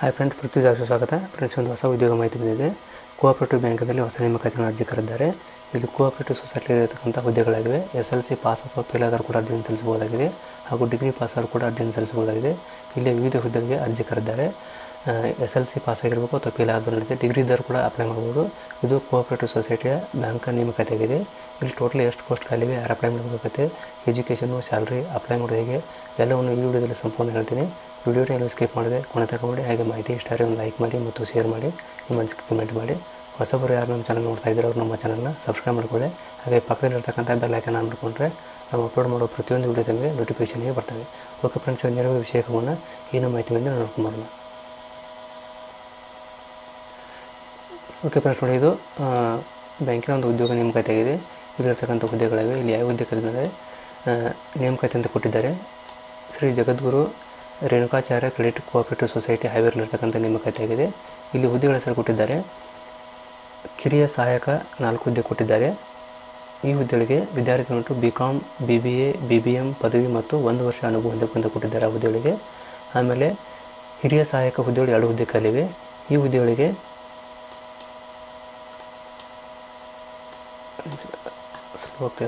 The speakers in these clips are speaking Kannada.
ಹಾಯ್ ಫ್ರೆಂಡ್ಸ್ ಪೃಥ್ವಿರಾಜ್ ಸ್ವಾಗತ. ಫ್ರೆಂಡ್ಸ್ ಒಂದು ಹೊಸ ಉದ್ಯೋಗ ಮಾಹಿತಿ ಬಂದಿದೆ. ಕೋಆಪರೇಟಿವ್ ಬ್ಯಾಂಕ್ನಲ್ಲಿ ಹೊಸ ನೇಮಕಾತಿಯನ್ನು ಅರ್ಜಿ ಕರೆದಿದ್ದಾರೆ ಇದು ಕೋಆಪರೇಟಿವ್ ಸೊಸೈಟಿ ಇರತಕ್ಕಂಥ ಹುದ್ದೆಗಳಾಗಿವೆ. ಎಸ್ ಎಲ್ ಸಿ ಪಾಸ್ ಅಥವಾ ಫೇಲ್ ಆದರೂ ಕೂಡ ಅರ್ಜಿಯನ್ನು ಸಲ್ಲಿಸಬಹುದಾಗಿದೆ ಹಾಗೂ ಡಿಗ್ರಿ ಪಾಸ್ ಆದರೂ ಕೂಡ ಅರ್ಜಿಯನ್ನು ಸಲ್ಲಿಸಬಹುದಾಗಿದೆ. ಇಲ್ಲಿ ವಿವಿಧ ಹುದ್ದೆಗಳಿಗೆ ಅರ್ಜಿ ಕರೆದಿದ್ದಾರೆ ಎಸ್ ಎಲ್ ಸಿ ಪಾಸ್ ಆಗಿರಬೇಕು ಅಥವಾ ಫೇಲ್ ಆದರೂ ನಡೆಯುತ್ತೆ ಡಿಗ್ರಿ ಇದ್ದರೂ ಕೂಡ ಅಪ್ಲೈ ಮಾಡ್ಬೋದು ಇದು ಕೋಆಪರೇಟಿವ್ ಸೊಸೈಟಿಯ ಬ್ಯಾಂಕ್ ನೇಮಕಾತಿ ಆಗಿದೆ ಇಲ್ಲಿ ಟೋಟಲಿ ಎಷ್ಟು ಪೋಸ್ಟ್ ಖಾಲಿವೆ ಯಾರು ಅಪ್ಲೈ ಮಾಡಬೇಕಾಗುತ್ತೆ ಎಜುಕೇಷನು ಸ್ಯಾಲ್ರಿ ಅಪ್ಲೈ ಮಾಡೋದು ಹೇಗೆ, ಎಲ್ಲವನ್ನು ಈ ವಿಡಿಯೋದಲ್ಲಿ ಸಂಪೂರ್ಣ ಹೇಳ್ತೀನಿ. ವಿಡಿಯೋನ ಎಲ್ಲ ಸ್ಕಿಪ್ ಮಾಡಿದೆ ಕೊನೆ ತಗೊಂಡು ಹಾಗೆ ಮಾಹಿತಿ ಇಷ್ಟ ಆದರೆ ಒಂದು ಲೈಕ್ ಮಾಡಿ ಮತ್ತು ಶೇರ್ ಮಾಡಿ, ನಿಮ್ಮ ಮನಸ್ಸಿಗೆ ಕಮೆಂಟ್ ಮಾಡಿ. ಹೊಸಬರು ಯಾರು ನಮ್ಮ ಚಾನಲ್ ನೋಡ್ತಾ ಇದ್ದಾರೆ ಅವರು ನಮ್ಮ ಚಾನಲ್ನ ಸಬ್ಸ್ಕ್ರೈಬ್ ಮಾಡ್ಕೊಳ್ಳಿ. ಹಾಗೆ ಪಕ್ಕದಲ್ಲಿರ್ತಕ್ಕಂಥ ಬೆಲ್ ಐಕನ್ ಆನ್ ನಾವು ಅಪ್ಲೋಡ್ ಮಾಡೋ ಪ್ರತಿಯೊಂದು ವಿಡಿಯೋದಲ್ಲಿ ನೋಟಿಫಿಕೇಷನ್ಗೆ ಬರ್ತವೆ ಓಕೆ ಫ್ರೆಂಡ್ಸ್ ನೇರವಾಗಿ ವಿಷಯವನ್ನು ಈ ನಮ್ಮ ಮಾಹಿತಿ ಬಂದು ನೋಡ್ಕೊಂಬರೋಣ ಓಕೆ ಫ್ರೆಂಡ್ಸ್ ನೋಡಿ ಇದು ಬ್ಯಾಂಕಿನ ಒಂದು ಉದ್ಯೋಗ ನೇಮಕಾತಿ ಆಗಿದೆ. ಇಲ್ಲಿರ್ತಕ್ಕಂಥ ಹುದ್ದೆಗಳಿವೆ. ಇಲ್ಲಿ ಯಾವ ಹುದ್ದೆ ಕರೆದಿದ್ದಾರೆ ನೇಮಕಾತಿ ಅಂತ ಕೊಟ್ಟಿದ್ದಾರೆ. Shri Jagadguru Renukacharya credit cooperative society ಹೈವೇರಲ್ಲಿರ್ತಕ್ಕಂಥ ನೇಮಕಾತಿಯಾಗಿದೆ ಇಲ್ಲಿ ಹುದ್ದೆಗಳ ಹೆಸರು ಕೊಟ್ಟಿದ್ದಾರೆ. ಕಿರಿಯ ಸಹಾಯಕ ನಾಲ್ಕು ಹುದ್ದೆ ಕೊಟ್ಟಿದ್ದಾರೆ. ಈ ಹುದ್ದೆಗಳಿಗೆ ವಿದ್ಯಾರ್ಥಿಗಳು ಉಂಟು B com B B A B B M ಪದವಿ ಮತ್ತು ಒಂದು ವರ್ಷ ಅನುಭವ ಹೊಂದಕ್ಕಂತ ಕೊಟ್ಟಿದ್ದಾರೆ ಆ ಹುದ್ದೆಗಳಿಗೆ. ಆಮೇಲೆ ಹಿರಿಯ ಸಹಾಯಕ ಹುದ್ದೆಗಳು ಎರಡು ಹುದ್ದೆ ಖಾಲಿವೆ ಈ ಹುದ್ದೆಗಳಿಗೆ ಹೋಗ್ತಾ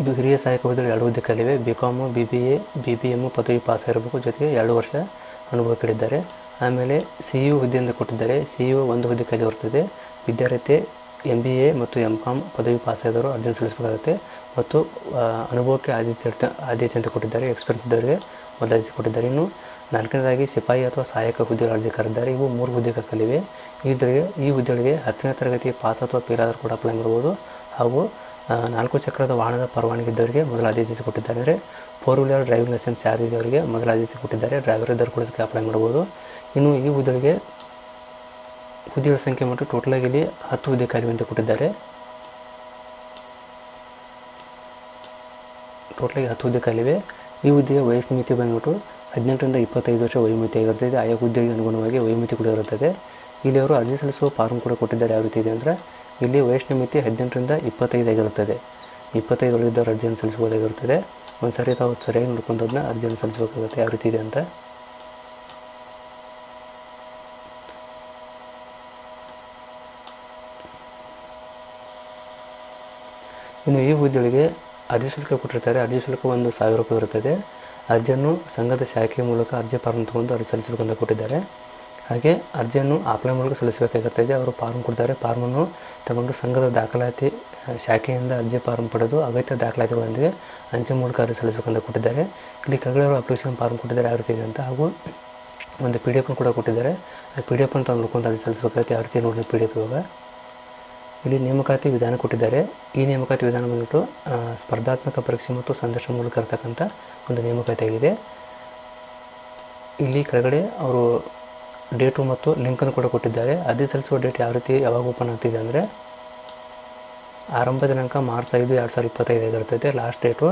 ಇದು ಹಿರಿಯ ಸಹಾಯಕ ಹುದ್ದೆಗಳು ಎರಡು ಹುದ್ದೆ ಕಲಿವೆ. B com B B A B B M ಪದವಿ ಪಾಸ್ ಆಗಿರಬೇಕು. ಜೊತೆಗೆ ಎರಡು ವರ್ಷ ಅನುಭವ ಕೇಳಿದ್ದಾರೆ. ಆಮೇಲೆ ಸಿ ಯು ಹುದ್ದೆಯಿಂದ ಕೊಟ್ಟಿದ್ದಾರೆ. ಸಿ ಯು ಒಂದು ಹುದ್ದೆ ಖಾಲಿ ಬರ್ತದೆ. ವಿದ್ಯಾರ್ಥಿ ಎಂ ಬಿ ಎ ಮತ್ತು ಎಂ ಕಾಮ್ ಪದವಿ ಪಾಸ್ ಆದವರು ಅರ್ಜಿ ಸಲ್ಲಿಸಬೇಕಾಗುತ್ತೆ. ಮತ್ತು ಅನುಭವಕ್ಕೆ ಆದ್ಯತೆ ಆದ್ಯತೆ ಅಂತ ಕೊಟ್ಟಿದ್ದಾರೆ. ಎಕ್ಸ್ಪರ್ಟ್ ಇದ್ದವರಿಗೆ ಆದ್ಯತೆ ಕೊಟ್ಟಿದ್ದಾರೆ. ಇನ್ನು ನಾಲ್ಕನೇದಾಗಿ ಸಿಪಾಯಿ ಅಥವಾ ಸಹಾಯಕ ಹುದ್ದೆಗಳ ಅರ್ಜಿ ಕರೆದಿದ್ದಾರೆ. ಇವು ಮೂರು ಹುದ್ದೆಗಳು ಕಲಿವೆ. ಇದರಿಗೆ ಈ ಹುದ್ದೆಗಳಿಗೆ ಹತ್ತನೇ ತರಗತಿ ಪಾಸ್ ಅಥವಾ ಫೇಲ್ ಆದರೂ ಕೂಡ ಅಪ್ಲೈ ಮಾಡ್ಬೋದು. ಹಾಗೂ ನಾಲ್ಕು ಚಕ್ರದ ವಾಹನದ ಪರವಾನಗಿ ಇದ್ದವರಿಗೆ ಮೊದಲ ಆದ್ಯತೆ ಕೊಟ್ಟಿದ್ದಾರೆ ಫೋರ್ ವೀಲರ್ ಡ್ರೈವಿಂಗ್ ಲೈಸೆನ್ಸ್ ಯಾರಿದ್ದವರಿಗೆ ಮೊದಲ ಆದ್ಯತೆ ಕೊಟ್ಟಿದ್ದಾರೆ. ಡ್ರೈವರ್ ಇದ್ದರು ಕೂಡ ಅಪ್ಲೈ ಮಾಡ್ಬೋದು. ಇನ್ನು ಈ ಹುದ್ದೆಗೆ ಹುದ್ದೆಗಳ ಸಂಖ್ಯೆ ಮತ್ತು ಟೋಟಲಾಗಿ ಇಲ್ಲಿ ಹತ್ತು ಹುದ್ದೆ ಖಾಲಿ ಅಂತ ಕೊಟ್ಟಿದ್ದಾರೆ. ಟೋಟಲಾಗಿ ಹತ್ತು ಹುದ್ದೆ ಖಾಲಿವೆ ಈ ಹುದ್ದೆಯ ವಯಸ್ಸು ಮಿತಿ ಬಂದ್ಬಿಟ್ಟು ಹದಿನೆಂಟರಿಂದ ಇಪ್ಪತ್ತೈದು ವರ್ಷ ವಯೋಮಿತಿ ಆಗಿರ್ತದೆ. ಆಯಾ ಹುದ್ದೆಗೆ ಅನುಗುಣವಾಗಿ ವಯೋಮಿತಿ ಕೂಡ ಇರುತ್ತದೆ. ಇಲ್ಲಿ ಅವರು ಅರ್ಜಿ ಸಲ್ಲಿಸುವ ಫಾರ್ಮ್ ಕೂಡ ಕೊಟ್ಟಿದ್ದಾರೆ. ಯಾವ ರೀತಿ ಇದೆ ಅಂದರೆ ಇಲ್ಲಿ ವಯಸ್ಸಿನ ಮಿತಿ ಹದಿನೆಂಟರಿಂದ ಇಪ್ಪತ್ತೈದು ಆಗಿರುತ್ತದೆ. ಇಪ್ಪತ್ತೈದು ಒಳಗಿದ್ದವರು ಅರ್ಜಿಯನ್ನು ಸಲ್ಲಿಸಬಹುದಾಗಿರುತ್ತದೆ ಒಂದು ಸರಿ ತಾವು ಸರಿಯಾಗಿ ನೋಡ್ಕೊಂಡದನ್ನ ಅರ್ಜಿಯನ್ನು ಸಲ್ಲಿಸಬೇಕಾಗುತ್ತೆ. ಯಾವ ರೀತಿ ಇದೆ ಅಂತ? ಇನ್ನು ಈ ಹುದ್ದೆಗಳಿಗೆ ಅರ್ಜಿ ಶುಲ್ಕ ಕೊಟ್ಟಿರ್ತಾರೆ. ಅರ್ಜಿ ಶುಲ್ಕ ಒಂದು ಸಾವಿರ ರೂಪಾಯಿ ಇರುತ್ತದೆ. ಅರ್ಜಿಯನ್ನು ಸಂಘದ ಶಾಖೆಯ ಮೂಲಕ ಅರ್ಜಿ ಫಾರ್ಮ್ ತೊಗೊಂಡು ಅರ್ಜಿ ಸಲ್ಲಿಸಬೇಕಂತ ಕೊಟ್ಟಿದ್ದಾರೆ. ಹಾಗೆ ಅರ್ಜಿಯನ್ನು ಆಫ್ಲೈನ್ ಮೂಲಕ ಸಲ್ಲಿಸಬೇಕಾಗುತ್ತದೆ ಅವರು ಫಾರ್ಮ್ ಕೊಡ್ತಾರೆ. ಫಾರ್ಮನ್ನು ತಮಗೆ ಸಂಘದ ದಾಖಲಾತಿ ಶಾಖೆಯಿಂದ ಅರ್ಜಿ ಫಾರ್ಮ್ ಪಡೆದು ಅಗತ್ಯ ದಾಖಲಾತಿಗಳೊಂದಿಗೆ ಅಂಚೆ ಮೂಲಕ ಅರ್ಜಿ ಸಲ್ಲಿಸಬೇಕಂತ ಕೊಟ್ಟಿದ್ದಾರೆ. ಇಲ್ಲಿ ಕೆಳಗಡೆ ಅವರು ಅಪ್ಲಿಕೇಶನ್ ಫಾರ್ಮ್ ಕೊಟ್ಟಿದ್ದಾರೆ ಯಾವ ರೀತಿ ಅಂತ. ಹಾಗೂ ಒಂದು ಪಿ ಡಿ ಎಫ್ನ ಕೂಡ ಕೊಟ್ಟಿದ್ದಾರೆ. ಆ ಪಿ ಡಿ ಎಫ್ನ ತಾವು ನೋಡ್ಕೊಂಡು ಅರ್ಜಿ ಸಲ್ಲಿಸಬೇಕಾಗುತ್ತೆ. ಯಾವ ರೀತಿ ನೋಡಿ ಪಿ ಡಿ ಎಫ್ ಇವಾಗ. ಇಲ್ಲಿ ನೇಮಕಾತಿ ವಿಧಾನ ಕೊಟ್ಟಿದ್ದಾರೆ. ಈ ನೇಮಕಾತಿ ವಿಧಾನ ಬಂದ್ಬಿಟ್ಟು ಸ್ಪರ್ಧಾತ್ಮಕ ಪರೀಕ್ಷೆ ಮತ್ತು ಸಂದರ್ಶನ ಮೂಲಕ ಇರತಕ್ಕಂಥ ಒಂದು ನೇಮಕಾತಿ ಆಗಿದೆ ಇಲ್ಲಿ ಕೆಳಗಡೆ ಅವರು ಡೇಟು ಮತ್ತು ಲಿಂಕನ್ನು ಕೂಡ ಕೊಟ್ಟಿದ್ದಾರೆ. ಅರ್ಜಿ ಸಲ್ಲಿಸುವ ಡೇಟ್ ಯಾವ ರೀತಿ, ಯಾವಾಗ ಓಪನ್ ಆಗ್ತಿದೆ ಅಂದರೆ ಆರಂಭ ದಿನಾಂಕ ಮಾರ್ಚ್ ಐದು, ಎರಡು ಸಾವಿರದ ಇಪ್ಪತ್ತೈದು ಇರ್ತೈತೆ. ಲಾಸ್ಟ್ ಡೇಟು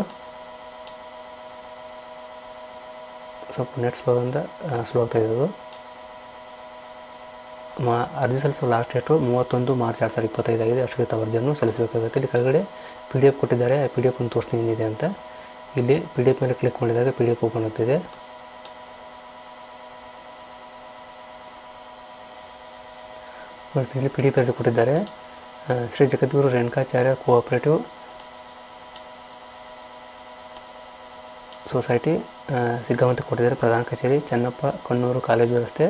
ಸ್ವಲ್ಪ ನೆಟ್ ಸ್ಲೋ ಅಂತ ಸ್ಲೋ ಆಗ್ತಾ ಇದೆ ಅದು ಮಾ ಅರ್ಜಿ ಸಲ್ಲಿಸುವ ಲಾಸ್ಟ್ ಡೇಟು ಮೂವತ್ತೊಂದು ಮಾರ್ಚ್ ಎರಡು ಸಾವಿರದ ಅಷ್ಟು ತಾವು ಅರ್ಜಿಯನ್ನು ಸಲ್ಲಿಸಬೇಕಾಗುತ್ತೆ. ಇಲ್ಲಿ ಕೆಳಗಡೆ ಪಿ ಡಿ ಎಫ್ ಕೊಟ್ಟಿದ್ದಾರೆ. ಆ ಪಿ ಡಿ ಎಫ್ ತೋರಿಸ್ತೀನಿ ಏನಿದೆ ಅಂತ. ಇಲ್ಲಿ ಪಿ ಡಿ ಎಫ್ ಮೇಲೆ ಕ್ಲಿಕ್ ಮಾಡಿದಾಗ ಪಿ ಡಿ ಎಫ್ ಓಪನ್ ಆಗ್ತಿದೆ. ಪಿ ಡಿ ಪಿ ಕೊಟ್ಟಿದ್ದಾರೆ. ಶ್ರೀ ಜಗದ್ಗುರು ರೇಣುಕಾಚಾರ್ಯ ಕೋಆಪರೇಟಿವ್ ಸೊಸೈಟಿ ಸಿಗ್ಗಾವಂತ ಕೊಟ್ಟಿದ್ದಾರೆ. ಪ್ರಧಾನ ಕಚೇರಿ, ಚನ್ನಪ್ಪ ಕಣ್ಣೂರು ಕಾಲೇಜು ವ್ಯವಸ್ಥೆ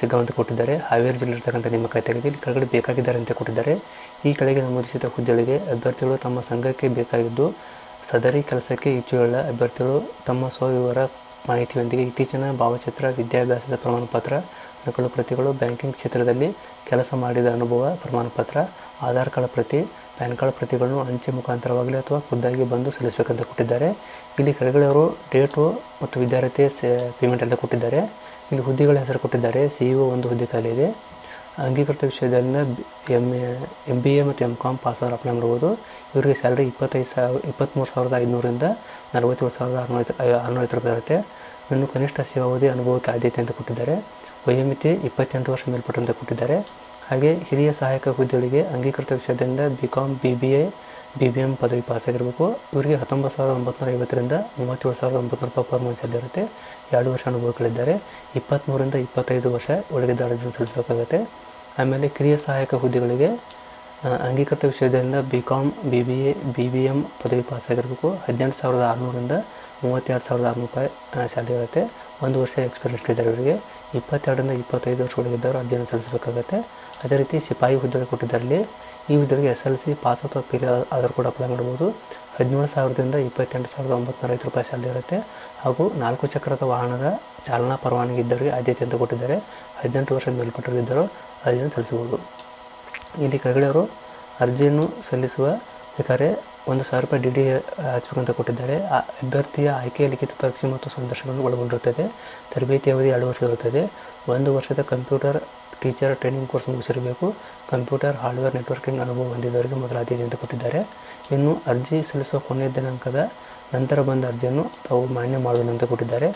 ಸಿಗ್ಗಾವಂತ ಕೊಟ್ಟಿದ್ದಾರೆ. ಹಾವೇರಿ ಜಿಲ್ಲೆ ಇರ್ತಕ್ಕಂಥ ನಿಮ್ಮ ಕೈತೆಗೆದು ಇಲ್ಲಿ ಕೆಳಗಡೆ ಬೇಕಾಗಿದ್ದಾರೆ ಅಂತ ಕೊಟ್ಟಿದ್ದಾರೆ. ಈ ಕೆಳಗೆ ನಮೂದಿಸಿದ ಹುದ್ದೆಗಳಿಗೆ ಅಭ್ಯರ್ಥಿಗಳು ತಮ್ಮ ಸಂಘಕ್ಕೆ ಬೇಕಾಗಿದ್ದು, ಸದರಿ ಕೆಲಸಕ್ಕೆ ಇಚ್ಛೆಯುಳ್ಳ ಅಭ್ಯರ್ಥಿಗಳು ತಮ್ಮ ಸ್ವವಿವರ ಮಾಹಿತಿಯೊಂದಿಗೆ ಇತ್ತೀಚಿನ ಭಾವಚಿತ್ರ, ವಿದ್ಯಾಭ್ಯಾಸದ ಪ್ರಮಾಣಪತ್ರ ನಕಲು ಪ್ರತಿಗಳು ಬ್ಯಾಂಕಿಂಗ್ ಕ್ಷೇತ್ರದಲ್ಲಿ ಕೆಲಸ ಮಾಡಿದ ಅನುಭವ, ಪ್ರಮಾಣಪತ್ರ, ಆಧಾರ್ ಕಾರ್ಡ್ ಪ್ರತಿ, ಪ್ಯಾನ್ ಕಾರ್ಡ್ ಪ್ರತಿಗಳನ್ನು ಅಂಚೆ ಮುಖಾಂತರವಾಗಲಿ ಅಥವಾ ಖುದ್ದಾಗಿ ಬಂದು ಸಲ್ಲಿಸಬೇಕಂತ ಕೊಟ್ಟಿದ್ದಾರೆ. ಇಲ್ಲಿ ಕೆಳಗಡೆ ಅವರು ಡೇಟು ಮತ್ತು ವಿದ್ಯಾರ್ಥಿ ಪೇಮೆಂಟ್ ಎಲ್ಲ ಕೊಟ್ಟಿದ್ದಾರೆ. ಇಲ್ಲಿ ಹುದ್ದೆಗಳ ಹೆಸರು ಕೊಟ್ಟಿದ್ದಾರೆ. ಸಿ ಇ ಒಂದು ಹುದ್ದೆ ಖಾಲಿ ಇದೆ. ಅಂಗೀಕೃತ ವಿಷಯದಲ್ಲಿ ಎಂ ಎಂ ಬಿ ಎ ಮತ್ತು ಎಂ ಕಾಮ್ ಪಾಸ್ ಆದ್ರೆ ಅಪ್ಲೈ ಮಾಡ್ಬೋದು. ಇವರಿಗೆ ಸ್ಯಾಲ್ರಿ ಇಪ್ಪತ್ತೈದು ಸಾವಿರ ಇಪ್ಪತ್ತ್ಮೂರು ಸಾವಿರದ ಐದುನೂರಿಂದ ನಲವತ್ತೇಳು ಸಾವಿರದ ಆರುನೂರ ಆರುನೂರೈವತ್ತು ರೂಪಾಯಿ ಇರುತ್ತೆ ಇನ್ನು ಕನಿಷ್ಠ ಸೇವಾವಧಿ ಅನುಭವಕ್ಕೆ ಆದ್ಯತೆ ಅಂತ ಕೊಟ್ಟಿದ್ದಾರೆ. ವಯೋಮಿತಿ ಇಪ್ಪತ್ತೆಂಟು ವರ್ಷ ಮೇಲ್ಪಟ್ಟಂತ ಕೊಟ್ಟಿದ್ದಾರೆ. ಹಾಗೆ ಹಿರಿಯ ಸಹಾಯಕ ಹುದ್ದೆಗಳಿಗೆ ಅಂಗೀಕೃತ ವಿಷಯದಿಂದ B com B B A B B M ಪದವಿ ಪಾಸಾಗಿರಬೇಕು. ಇವರಿಗೆ ಹತ್ತೊಂಬತ್ತು ಸಾವಿರದ ಒಂಬತ್ತುನೂರ ಐವತ್ತರಿಂದ ಮೂವತ್ತೇಳು ಸಾವಿರದ ಒಂಬತ್ತು ರೂಪಾಯಿ ಪರ್ ಮಂತ್ ಇರುತ್ತೆ. ಎರಡು ವರ್ಷ ಅನುಭವಗಳಿದ್ದಾರೆ. ಇಪ್ಪತ್ತ್ಮೂರಿಂದ ಇಪ್ಪತ್ತೈದು ವರ್ಷ ಒಳಗಿದ್ದ ಅರ್ಜಿಯನ್ನು ಸಲ್ಲಿಸಬೇಕಾಗುತ್ತೆ. ಆಮೇಲೆ ಕಿರಿಯ ಸಹಾಯಕ ಹುದ್ದೆಗಳಿಗೆ ಅಂಗೀಕೃತ ವಿಷಯದಿಂದ B com B B A B B M ಪದವಿ ಪಾಸಾಗಿರಬೇಕು. ಹದಿನೆಂಟು ಸಾವಿರದ ಆರುನೂರಿಂದ ಮೂವತ್ತೆರಡು ಸಾವಿರದ ಆರುನೂರು ರೂಪಾಯಿ ಸ್ಯಾಲರಿ ಇರುತ್ತೆ. ಒಂದು ವರ್ಷ ಎಕ್ಸ್ಪೀರಿಯನ್ಸ್ ಇದ್ದಾರೆ ಅವರಿಗೆ ಇಪ್ಪತ್ತೆರಡರಿಂದ ಇಪ್ಪತ್ತೈದು ವರ್ಷ ಹುಡುಗಿದ್ದವರು ಅರ್ಜಿಯನ್ನು ಸಲ್ಲಿಸಬೇಕಾಗುತ್ತೆ. ಅದೇ ರೀತಿ ಸಿಪಾಯಿ ಹುದ್ದೆ ಕೊಟ್ಟಿದ್ದರಲ್ಲಿ ಈ ಹುದ್ದೆಗೆ ಎಸ್ ಎಲ್ ಸಿ ಪಾಸ್ ಅಥವಾ ಪಿ ಆದರೂ ಕೂಡ ಅಪ್ಲೈ ಮಾಡ್ಬೋದು ಹದಿನೇಳು ಸಾವಿರದಿಂದ ಇಪ್ಪತ್ತೆಂಟು ಸಾವಿರದ ಒಂಬತ್ತು ಐದು ರೂಪಾಯಿ ಸ್ಯಾಲರಿ ಇರುತ್ತೆ. ಹಾಗೂ ನಾಲ್ಕು ಚಕ್ರದ ವಾಹನದ ಚಾಲನಾ ಪರವಾನಗಿ ಇದ್ದವರಿಗೆ ಆದ್ಯತೆ ಅಂತ ಕೊಟ್ಟಿದ್ದಾರೆ. ಹದಿನೆಂಟು ವರ್ಷದ ಮೇಲ್ಪಟ್ಟರಿದ್ದರು ಅರ್ಜಿಯನ್ನು ಸಲ್ಲಿಸಬಹುದು. ಇಲ್ಲಿ ಕೆಳಗಡೆ ಅವರು ಅರ್ಜಿಯನ್ನು ಸಲ್ಲಿಸುವ ಬೇಕಾದ್ರೆ ಒಂದು ಸಾವಿರ ರೂಪಾಯಿ ಡಿ ಡಿ ಹಚ್ಚಬೇಕಂತ ಕೊಟ್ಟಿದ್ದಾರೆ. ಆ ಅಭ್ಯರ್ಥಿಯ ಆಯ್ಕೆಯ ಲಿಖಿತ ಪರೀಕ್ಷೆ ಮತ್ತು ಸಂದರ್ಶನವನ್ನು ಒಳಗೊಂಡಿರುತ್ತದೆ. ತರಬೇತಿ ಅವಧಿ ಎರಡು ವರ್ಷ ಇರುತ್ತದೆ. ಒಂದು ವರ್ಷದ ಕಂಪ್ಯೂಟರ್ ಟೀಚರ್ ಟ್ರೈನಿಂಗ್ ಕೋರ್ಸ್ ಮುಗಿಸಿರಬೇಕು. ಕಂಪ್ಯೂಟರ್ ಹಾರ್ಡ್ವೇರ್ ನೆಟ್ವರ್ಕಿಂಗ್ ಅನುಭವ ಹೊಂದಿದವರಿಗೆ ಮೊದಲ ಆದ್ಯತೆ ಅಂತ ಕೊಟ್ಟಿದ್ದಾರೆ. ಇನ್ನು ಅರ್ಜಿ ಸಲ್ಲಿಸುವ ಕೊನೆಯ ದಿನಾಂಕದ ನಂತರ ಬಂದ ಅರ್ಜಿಯನ್ನು ತಾವು ಮಾನ್ಯ ಮಾಡುವುದಿಲ್ಲ ಅಂತ ಕೊಟ್ಟಿದ್ದಾರೆ.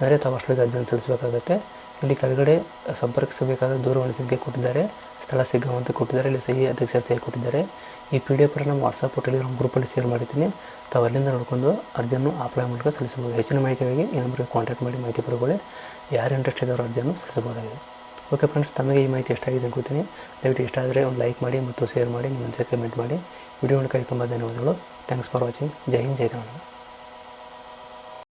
ಆದರೆ ತಾವು ಅಷ್ಟೊಂದು ಅರ್ಜಿಯನ್ನು ಸಲ್ಲಿಸಬೇಕಾಗುತ್ತೆ. ಇಲ್ಲಿ ಕೆಳಗಡೆ ಸಂಪರ್ಕಿಸಬೇಕಾದ ದೂರವಾಣಿ ಸಂಖ್ಯೆ ಕೊಟ್ಟಿದ್ದಾರೆ. ಸ್ಥಳ ಸಿಗುವಂತೆ ಕೊಟ್ಟಿದ್ದಾರೆ. ಇಲ್ಲಿ ಸಹಿ ಅಧ್ಯಕ್ಷರ ಸಹಿ ಕೊಟ್ಟಿದ್ದಾರೆ. ಈ ಪಿ ಡಿ ಎಫ್ ನಮ್ಮ ವಾಟ್ಸಪ್ ಟೆಲಿಗ್ರಾಮ್ ಗ್ರೂಪಲ್ಲಿ ಶೇರ್ ಮಾಡಿದ್ದೀನಿ. ತಾವು ಅಲ್ಲಿಂದ ನೋಡಿಕೊಂಡು ಅರ್ಜಿಯನ್ನು ಅಪ್ಲೈ ಮೂಲಕ ಸಲ್ಲಿಸಬಹುದು. ಹೆಚ್ಚಿನ ಮಾಹಿತಿಗಾಗಿ ಈ ನಂಬರ್ಗೆ ಕಾಂಟ್ಯಾಕ್ಟ್ ಮಾಡಿ ಮಾಹಿತಿ ಪಡ್ಕೊಳ್ಳಿ ಯಾರು ಇಂಟ್ರೆಸ್ಟ್ ಇದ್ದಾರೋ ಅರ್ಜಿಯನ್ನು ಸಲ್ಲಿಸಬಹುದಾಗಿದೆ. ಓಕೆ ಫ್ರೆಂಡ್ಸ್ ತಮಗೆ ಈ ಮಾಹಿತಿ ಎಷ್ಟಾಗಿದೆ ಅನ್ಕೋತೀನಿ ದಯವಿಟ್ಟು ಇಷ್ಟ ಆದರೆ ಒಂದು ಲೈಕ್ ಮಾಡಿ ಮತ್ತು ಶೇರ್ ಮಾಡಿ, ನಿಮ್ಮ ಅನಿಸಿಕೆ ಕಮೆಂಟ್ ಮಾಡಿ. ವಿಡಿಯೋ ನೋಡೋಕ್ಕೆ ತುಂಬ ಧನ್ಯವಾದಗಳು. ಥ್ಯಾಂಕ್ಸ್ ಫಾರ್ ವಾಚಿಂಗ್ ಜೈ ಹಿಂದ್, ಜೈ ಕನ್ನಡ.